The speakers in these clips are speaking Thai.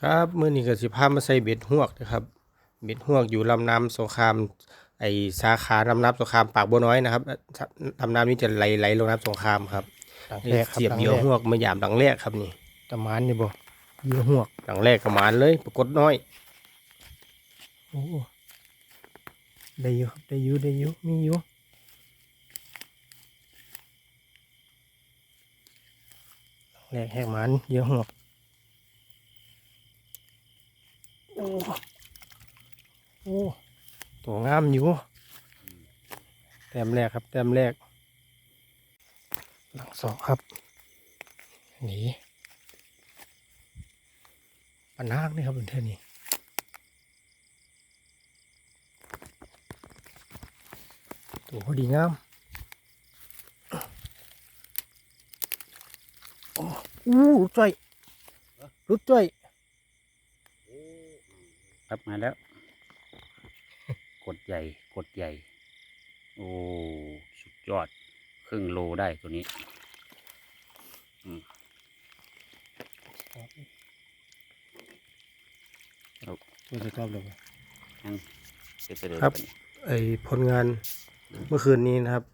ครับมื้อนี้ก็สิพามาใส่เบ็ดฮวกนะครับ เบ็ดฮวกอยู่ลำน้ำสงครามไอสาขาลำน้ำสงครามปากบัวน้อยนะครับลำน้ำนี้จะไหลไหลลงน้ำสงครามครับหลังนี่แรกครับเสียบหลังเหยื่อแรกฮวกมายามหลังแรกครับนี่ตะมานนี่บ่เหยื่อหวกหลังแรกก็หมานเลยปรากฏน้อยโอ้ได้อยู่ครับได้อยู่ได้อยู่มีอยู่หลังแรกแหกหมันเหยื่อหวกโอ้โอ้ตัวงามอยู่ แต้มแรกครับ แต้มแรก หลังสองครับ หนีปานากนี่ครับบนเท่านี้ตัวพอดีงามโอ้อู้รุดจ้อยรุดจ้อย ครับมาแล้ว กดใหญ่ กดใหญ่ โอ้ สุดยอด ครึ่งโลได้ตัวนี้ตัวจะชอบเลยยังเสร็จเลยครับ ไอผลงานเมื่อคืนนี้นะครับ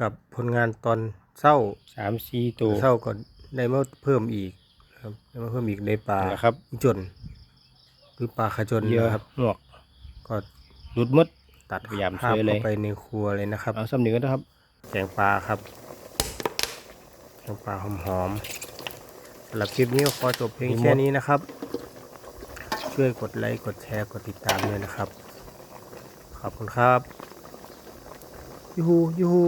กับผลงานตอนเศร้าสามสี่ตัวเศร้าก็ได้มาเพิ่มอีกครับได้มาเพิ่มอีกในปลานะครับ จน หรือปลาขจนเหยื่อนะครับหวกก็หลุดหมดตัดพยายามภาพช่วยเลยเข้าไปในครัวเลยนะครับเอาสำเนียงกันนะครับแกงปลาครับแกงปลาหอมๆสำหรับคลิปนี้ก็ขอจบเพียงมีหมดแค่นี้นะครับ ช่วยกดไลค์กดแชร์กดติดตามด้วยนะครับขอบคุณครับยูฮูยูฮู